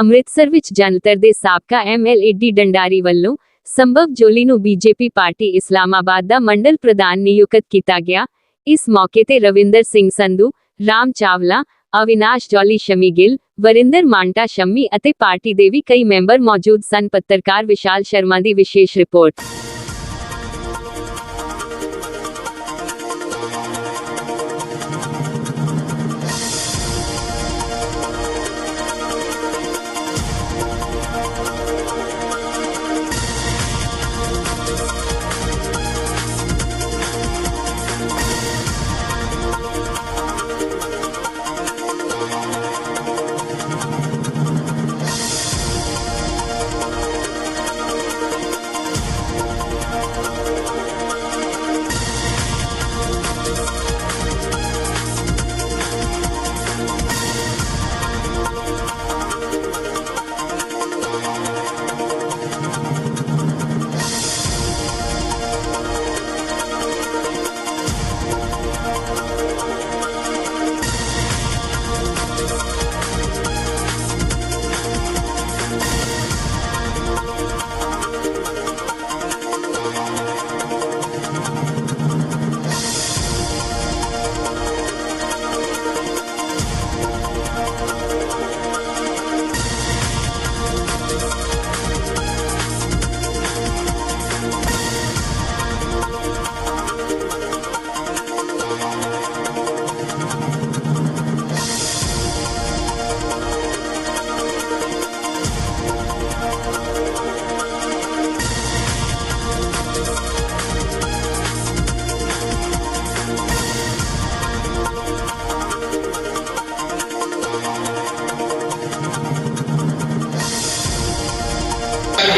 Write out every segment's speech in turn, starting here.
ਅੰਮ੍ਰਿਤਸਰ ਵਿੱਚ ਜਨਤਰ ਦੇ ਸਾਬਕਾ ਐਮਐਲਏ ਡੀ ਡੰਡਾਰੀ ਵੱਲੋਂ ਸੰਭਵ ਜੋਲੀ ਨੂੰ ਬੀਜੇਪੀ ਪਾਰਟੀ ਇਸਲਾਮਾਬਾਦ ਦਾ ਮੰਡਲ ਪ੍ਰਧਾਨ ਨਿਯੁਕਤ ਕੀਤਾ ਗਿਆ। ਇਸ ਮੌਕੇ ਤੇ ਰਵਿੰਦਰ ਸਿੰਘ ਸੰਧੂ, ਰਾਮ ਚਾਵਲਾ, ਅਵਿਨਾਸ਼ ਜੋਲੀ, ਸ਼ਮੀ ਗਿੱਲ, ਵਰਿੰਦਰ ਮਾਂਟਾ, ਸ਼ਮੀ ਅਤੇ ਪਾਰਟੀ ਦੇ ਵੀ ਕਈ ਮੈਂਬਰ ਮੌਜੂਦ ਸਨ। ਪੱਤਰਕਾਰ ਵਿਸ਼ਾਲ ਸ਼ਰਮਾ ਦੀ ਵਿਸ਼ੇਸ਼ ਰਿਪੋਰਟ।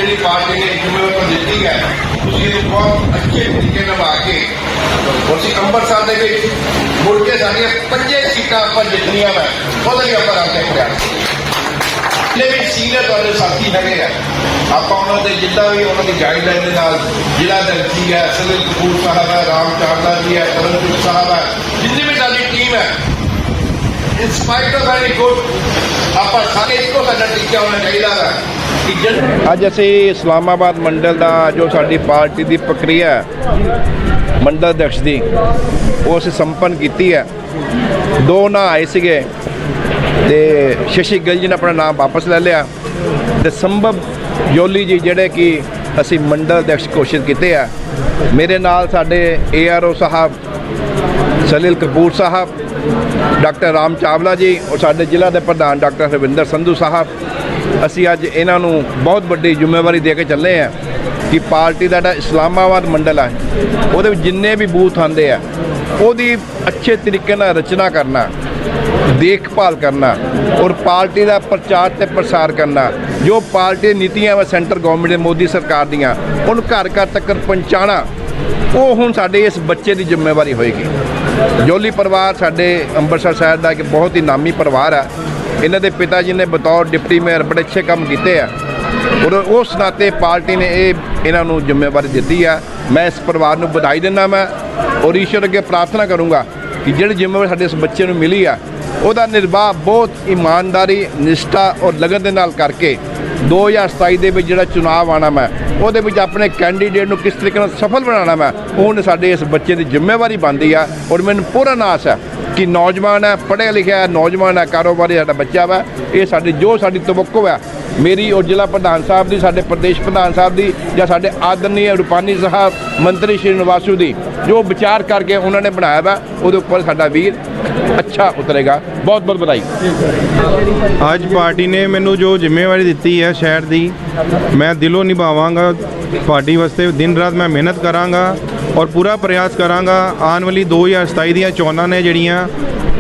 ਜਿਹੜੀ ਪਾਰਟੀ ਨੇ ਜ਼ਿੰਮੇਵਾਰੀ ਦਿੱਤੀ ਹੈ, ਤੁਸੀਂ ਇਹਨੂੰ ਬਹੁਤ ਅੱਛੇ ਤਰੀਕੇ ਨਾਲ ਆ ਕੇ ਅਸੀਂ ਅੰਮ੍ਰਿਤਸਰ ਦੇ ਵਿੱਚ ਮੁੜ ਕੇ ਸਾਡੀਆਂ ਪੰਜੇ ਸੀਟਾਂ ਆਪਾਂ ਜਿੱਤਣੀਆਂ ਵਾ, ਉਹਦੇ ਲਈ ਆਪਾਂ ਰੱਖਦੇ ਪ੍ਰਯਾਸ ਜਿਹੜੇ ਵੀ ਸੀਨੀਅਰ ਤੁਹਾਡੇ ਸਾਥੀ ਹੈਗੇ ਆ। ਆਪਾਂ ਉਹਨਾਂ ਦੇ ਜਿੱਦਾਂ ਵੀ ਉਹਨਾਂ ਦੀ ਗਾਈਡਲਾਈਨ ਦੇ ਨਾਲ ਜ਼ਿਲ੍ਹਾ ਦਰਜੀ ਹੈ ਸੁਨੀਲ ਕਪੂਰ ਸਾਹਿਬ ਹੈ ਰਾਮ ਚਾਵਲਾ ਜੀ ਹੈ ਤਰਨਜੀਤ ਸਾਹਿਬ ਹੈ, ਜਿੰਨੀ ਵੀ ਸਾਡੀ ਟੀਮ ਹੈ ਇਨ ਆਫ ਐਨੀ ਗੁੱਡ ਆਪਾਂ ਸਾਰੇ ਇੱਕੋ ਸਾਡਾ ਟੀਚਾ ਹੋਣਾ ਚਾਹੀਦਾ ਹੈ ਅੱਜ ਅਸੀਂ ਇਸਲਾਮਾਬਾਦ ਮੰਡਲ ਦਾ ਜੋ ਸਾਡੀ ਪਾਰਟੀ ਦੀ ਪ੍ਰਕਿਰਿਆ ਮੰਡਲ ਅਧਿਕਸ਼ ਦੀ, ਉਹ ਅਸੀਂ ਸੰਪੰਨ ਕੀਤੀ ਹੈ। ਦੋ ਨਾਂ ਆਏ ਸੀਗੇ ਤੇ ਸ਼ਸ਼ੀ ਗਿੱਲ ਜੀ ਨੇ ਆਪਣਾ ਨਾਮ ਵਾਪਸ ਲੈ ਲਿਆ। ਤੇ ਸੰਭਵ ਜੋਲੀ ਜੀ ਜਿਹੜੇ ਕਿ ਅਸੀਂ ਮੰਡਲ ਅਧਿਕਸ਼ ਘੋਸ਼ਿਤ ਕੀਤੇ ਆ। ਮੇਰੇ ਨਾਲ ਸਾਡੇ ਏਆਰਓ ਸਾਹਿਬ, ਸਲੀਲ ਕਪੂਰ ਸਾਹਿਬ ਡਾਕਟਰ ਰਾਮ ਚਾਵਲਾ ਜੀ ਔਰ ਸਾਡੇ ਜ਼ਿਲ੍ਹਾ ਦੇ ਪ੍ਰਧਾਨ ਡਾਕਟਰ ਰਵਿੰਦਰ ਸੰਧੂ ਸਾਹਿਬ। ਅਸੀਂ ਅੱਜ ਇਹਨਾਂ ਨੂੰ ਬਹੁਤ ਵੱਡੀ ਜ਼ਿੰਮੇਵਾਰੀ ਦੇ ਕੇ ਚੱਲੇ ਆ ਕਿ ਪਾਰਟੀ ਦਾ ਜਿਹੜਾ ਇਸਲਾਮਾਬਾਦ ਮੰਡਲ ਹੈ ਉਹਦੇ ਵਿੱਚ ਜਿੰਨੇ ਵੀ ਬੂਥ ਆਉਂਦੇ ਆ, ਉਹਦੀ ਅੱਛੇ ਤਰੀਕੇ ਨਾਲ ਰਚਨਾ ਕਰਨਾ, ਦੇਖਭਾਲ ਕਰਨਾ ਔਰ ਪਾਰਟੀ ਦਾ ਪ੍ਰਚਾਰ ਤੇ ਪ੍ਰਸਾਰ ਕਰਨਾ, ਜੋ ਪਾਰਟੀ ਨੀਤੀਆਂ ਵਾ ਸੈਂਟਰ ਗਵਰਨਮੈਂਟ ਦੇ, ਮੋਦੀ ਸਰਕਾਰ ਦੀਆਂ, ਉਹਨੂੰ ਘਰ ਘਰ ਤੱਕ ਪਹੁੰਚਾਉਣਾ, ਉਹ ਹੁਣ ਸਾਡੇ ਇਸ ਬੱਚੇ ਦੀ ਜ਼ਿੰਮੇਵਾਰੀ ਹੋਏਗੀ। ਜੋਲੀ ਪਰਿਵਾਰ ਸਾਡੇ ਅੰਮ੍ਰਿਤਸਰ ਸ਼ਹਿਰ ਦਾ ਇੱਕ ਬਹੁਤ ਹੀ ਨਾਮੀ ਪਰਿਵਾਰ ਹੈ ਇਹਨਾਂ ਦੇ ਪਿਤਾ ਜੀ ਨੇ ਬਤੌਰ ਡਿਪਟੀ ਮੇਅਰ ਬੜੇ ਅੱਛੇ ਕੰਮ ਕੀਤੇ ਆ। ਔਰ ਉਸ ਨਾਤੇ ਪਾਰਟੀ ਨੇ ਇਹ ਇਹਨਾਂ ਨੂੰ ਜ਼ਿੰਮੇਵਾਰੀ ਦਿੱਤੀ ਆ। ਮੈਂ ਇਸ ਪਰਿਵਾਰ ਨੂੰ ਵਧਾਈ ਦਿੰਦਾ ਮੈਂ ਔਰ ਈਸ਼ਵਰ ਅੱਗੇ ਪ੍ਰਾਰਥਨਾ ਕਰੂੰਗਾ ਕਿ ਜਿਹੜੀ ਜ਼ਿੰਮੇਵਾਰੀ ਸਾਡੇ ਇਸ ਬੱਚੇ ਨੂੰ ਮਿਲੀ ਆ, ਉਹਦਾ ਨਿਰਵਾਹ ਬਹੁਤ ਇਮਾਨਦਾਰੀ, ਨਿਸ਼ਠਾ ਔਰ ਲਗਨ ਦੇ ਨਾਲ ਕਰਕੇ 2027 ਦੇ ਵਿੱਚ ਜਿਹੜਾ ਚੁਣਾਵ ਆਣਾ ਮੈਂ, ਉਹਦੇ ਵਿੱਚ ਆਪਣੇ ਕੈਂਡੀਡੇਟ ਨੂੰ ਕਿਸ ਤਰੀਕੇ ਨਾਲ ਸਫਲ ਬਣਾਉਣਾ ਮੈਂ, ਉਹ ਹੁਣ ਸਾਡੇ ਇਸ ਬੱਚੇ ਦੀ ਜ਼ਿੰਮੇਵਾਰੀ ਬਣਦੀ ਆ ਔਰ ਮੈਨੂੰ ਪੂਰਾ ਨਾਸ ਹੈ ਕਿ ਨੌਜਵਾਨ ਹੈ, ਪੜ੍ਹਿਆ ਲਿਖਿਆ ਹੈ, ਨੌਜਵਾਨ ਹੈ, ਕਾਰੋਬਾਰੀ ਸਾਡਾ ਬੱਚਾ ਵਾ। ਇਹ ਸਾਡੀ, ਜੋ ਸਾਡੀ ਤਵੱਕੋ ਹੈ, ਮੇਰੀ ਔਰ ਜ਼ਿਲ੍ਹਾ ਪ੍ਰਧਾਨ ਸਾਹਿਬ ਦੀ, ਸਾਡੇ ਪ੍ਰਦੇਸ਼ ਪ੍ਰਧਾਨ ਸਾਹਿਬ ਦੀ, ਜਾਂ ਸਾਡੇ ਆਦਰਨੀ ਰੂਪਾਨੀ ਸਾਹਿਬ, ਮੰਤਰੀ ਸ਼੍ਰੀ ਨਿਵਾਸੂ ਦੀ, ਜੋ ਵਿਚਾਰ ਕਰਕੇ ਉਹਨਾਂ ਨੇ ਬਣਾਇਆ ਵਾ, ਉਹਦੇ ਉੱਪਰ ਸਾਡਾ ਵੀਰ ਅੱਛਾ ਉਤਰੇਗਾ। ਬਹੁਤ ਬਹੁਤ ਵਧਾਈ। ਅੱਜ ਪਾਰਟੀ ਨੇ ਮੈਨੂੰ ਜੋ ਜ਼ਿੰਮੇਵਾਰੀ ਦਿੱਤੀ ਹੈ ਸ਼ਹਿਰ ਦੀ, ਮੈਂ ਦਿਲੋਂ ਨਿਭਾਵਾਂਗਾ। ਪਾਰਟੀ ਵਾਸਤੇ ਦਿਨ ਰਾਤ ਮੈਂ ਮਿਹਨਤ ਕਰਾਂਗਾ ਔਰ ਪੂਰਾ ਪ੍ਰਯਾਸ ਕਰਾਂਗਾ। ਆਉਣ ਵਾਲੀ 2027 ਦੀਆਂ ਚੋਣਾਂ ਨੇ ਜਿਹੜੀਆਂ,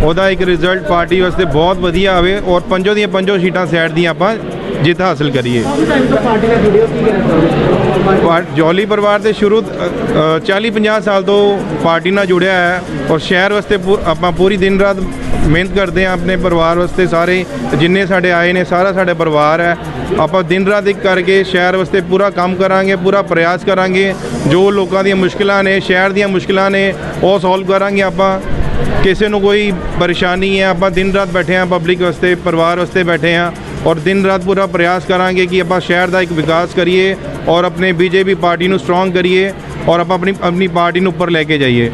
ਉਹਦਾ ਇੱਕ ਰਿਜ਼ਲਟ ਪਾਰਟੀ ਵਾਸਤੇ ਬਹੁਤ ਵਧੀਆ ਆਵੇ ਔਰ ਪੰਜੋ ਦੀਆਂ ਪੰਜੋ ਸੀਟਾਂ ਸਾਈਡ ਦੀਆਂ ਆਪਾਂ ਜਿੱਤ ਹਾਸਲ ਕਰੀਏ। ਪਾਰ- ਜੌਲੀ ਪਰਿਵਾਰ ਦੇ ਸ਼ੁਰੂ 40-50 ਸਾਲ ਤੋਂ ਪਾਰਟੀ ਨਾਲ ਜੁੜਿਆ ਹੈ ਔਰ ਸ਼ਹਿਰ ਵਾਸਤੇ ਪੂ- ਆਪਾਂ ਪੂਰੀ ਦਿਨ ਰਾਤ ਮਿਹਨਤ ਕਰਦੇ ਹਾਂ ਆਪਣੇ ਪਰਿਵਾਰ ਵਾਸਤੇ ਸਾਰੇ, ਜਿੰਨੇ ਸਾਡੇ ਆਏ ਨੇ, ਸਾਰਾ ਸਾਡੇ ਪਰਿਵਾਰ ਹੈ। ਆਪਾਂ ਦਿਨ ਰਾਤ ਇੱਕ ਕਰਕੇ ਸ਼ਹਿਰ ਵਾਸਤੇ ਪੂਰਾ ਕੰਮ ਕਰਾਂਗੇ, ਪੂਰਾ ਪ੍ਰਯਾਸ ਕਰਾਂਗੇ। ਜੋ ਲੋਕਾਂ ਦੀਆਂ ਮੁਸ਼ਕਲਾਂ ਨੇ, ਸ਼ਹਿਰ ਦੀਆਂ ਮੁਸ਼ਕਲਾਂ ਨੇ, ਉਹ ਸੋਲਵ ਕਰਾਂਗੇ ਆਪਾਂ। ਕਿਸੇ ਨੂੰ ਕੋਈ ਪਰੇਸ਼ਾਨੀ ਹੈ, ਆਪਾਂ ਦਿਨ ਰਾਤ ਬੈਠੇ ਹਾਂ ਪਬਲਿਕ ਵਾਸਤੇ, ਪਰਿਵਾਰ ਵਾਸਤੇ ਬੈਠੇ ਹਾਂ ਔਰ ਦਿਨ ਰਾਤ ਪੂਰਾ ਪ੍ਰਯਾਸ ਕਰਾਂਗੇ ਕਿ ਆਪਾਂ ਸ਼ਹਿਰ ਦਾ ਇੱਕ ਵਿਕਾਸ ਕਰੀਏ ਔਰ ਆਪਣੇ ਬੀਜੇਪੀ ਪਾਰਟੀ ਨੂੰ ਸਟਰੋਂਗ ਕਰੀਏ ਔਰ ਆਪਾਂ ਆਪਣੀ ਆਪਣੀ ਪਾਰਟੀ ਨੂੰ ਉੱਪਰ ਲੈ ਕੇ ਜਾਈਏ।